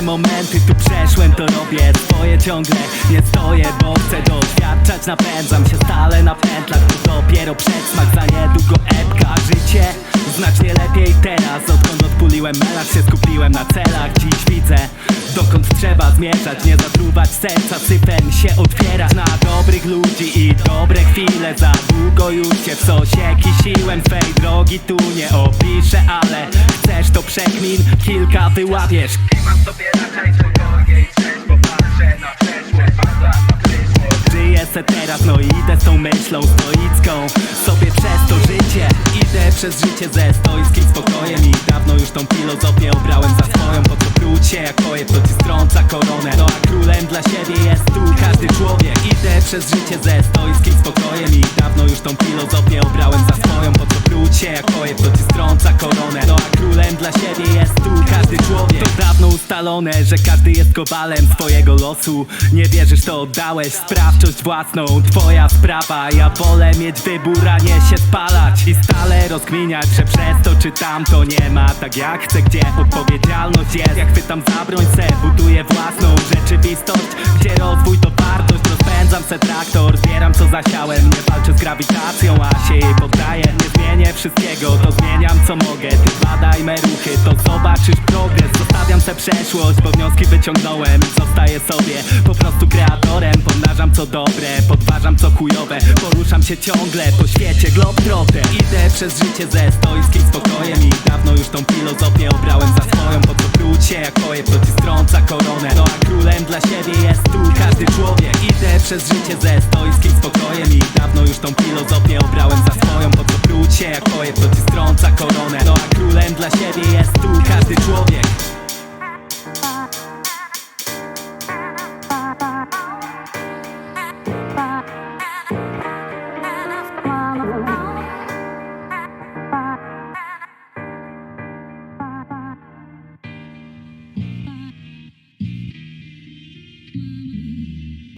Różne momenty tu przeszłem, to robię swoje ciągle. Nie stoję, bo chcę doświadczać Napędzam się stale na pętlach. To dopiero przedsmak, za niedługo epka. Życie znacznie lepiej teraz. Odkąd odpuliłem melarz, się skupiłem na celach. Dziś widzę, dokąd trzeba zmierzać. Nie zatruwać serca, syfem się otwierać Na dobrych ludzi i dobre chwile. Za długo już się w sosie kisiłem Twej drogi tu nie opiszę, ale Chcesz to przekmin, kilka wyłapiesz. Mam sobie raczej i trzeźwo patrzę na przeszłość, teraz, no idę z tą myślą stoicką. Sobie przez to życie Idę przez życie ze stoickim spokojem. I dawno już tą filozofię obrałem za swoją. Po co pruć się jak koje, kto ci strąca koronę. No a królem dla siebie jest tu każdy człowiek. Idę przez życie ze stoickim spokojem. I dawno już tą filozofię obrałem za swoją. Po co pruć dawno ustalone, że każdy jest kowalem swojego losu. Nie wierzysz, to oddałeś sprawczość własną Twoja sprawa, ja wolę mieć wybór, a nie się spalać I stale rozkminiać, że przez to czy tamto nie ma. Tak jak chcę, gdzie odpowiedzialność jest. Jak chwytam za broń se, buduję własną rzeczywistość. Gdzie rozwój to wartość, rozpędzam se traktor Zbieram co zasiałem, nie walczę z grawitacją, a się jej poddaję. Nie zmienię wszystkiego, to zmieniam co mogę. Ty badaj me ruchy, to zobaczysz progres przeszłość, bo wnioski wyciągnąłem Zostaję sobie po prostu kreatorem. Pomnażam co dobre, podważam co chujowe Poruszam się ciągle po świecie globetrotter Idę przez życie ze stoickim spokojem I dawno już tą filozofię obrałem za swoją Po co pruć się jak koje, kto ci strąca koronę. No a królem dla siebie jest tu każdy człowiek. Idę przez życie ze stoickim spokojem I dawno już tą filozofię obrałem za swoją Po co pruć się jak